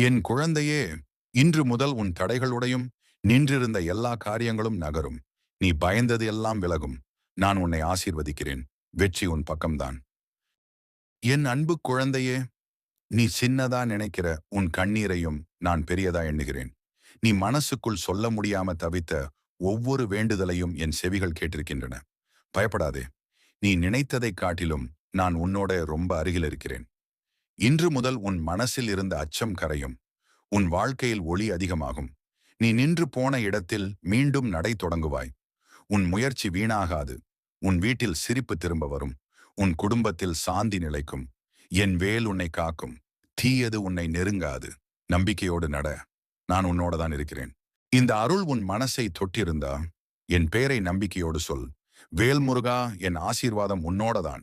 என் குழந்தையே இன்று முதல் உன் தடைகளுடையும் நின்றிருந்த எல்லா காரியங்களும் நகரும். நீ பயந்தது எல்லாம் விலகும். நான் உன்னை ஆசீர்வதிக்கிறேன். வெற்றி உன் பக்கம்தான். என் அன்பு குழந்தையே நீ சின்னதா நினைக்கிற உன் கண்ணீரையும் நான் பெரியதா எண்ணுகிறேன். நீ மனசுக்குள் சொல்ல முடியாம தவித்த ஒவ்வொரு வேண்டுதலையும் என் செவிகள் கேட்டிருக்கின்றன. பயப்படாதே. நீ நினைத்ததைக் காட்டிலும் நான் உன்னோட ரொம்ப அருகில் இருக்கிறேன் இன்று முதல் உன் மனசில் இருந்த அச்சம் கரையும். உன் வாழ்க்கையில் ஒளி அதிகமாகும். நீ நின்று போன இடத்தில் மீண்டும் நடை தொடங்குவாய். உன் முயற்சி வீணாகாது. உன் வீட்டில் சிரிப்பு திரும்ப வரும். உன் குடும்பத்தில் சாந்தி நிலைக்கும். என் வேல் உன்னை காக்கும். தீயது உன்னை நெருங்காது. நம்பிக்கையோடு நட. நான் உன்னோட தான் இருக்கிறேன். இந்த அருள் உன் மனசை தொட்டிருந்தா என் பெயரை நம்பிக்கையோடு சொல். வேல்முருகா என் ஆசீர்வாதம் உன்னோட தான்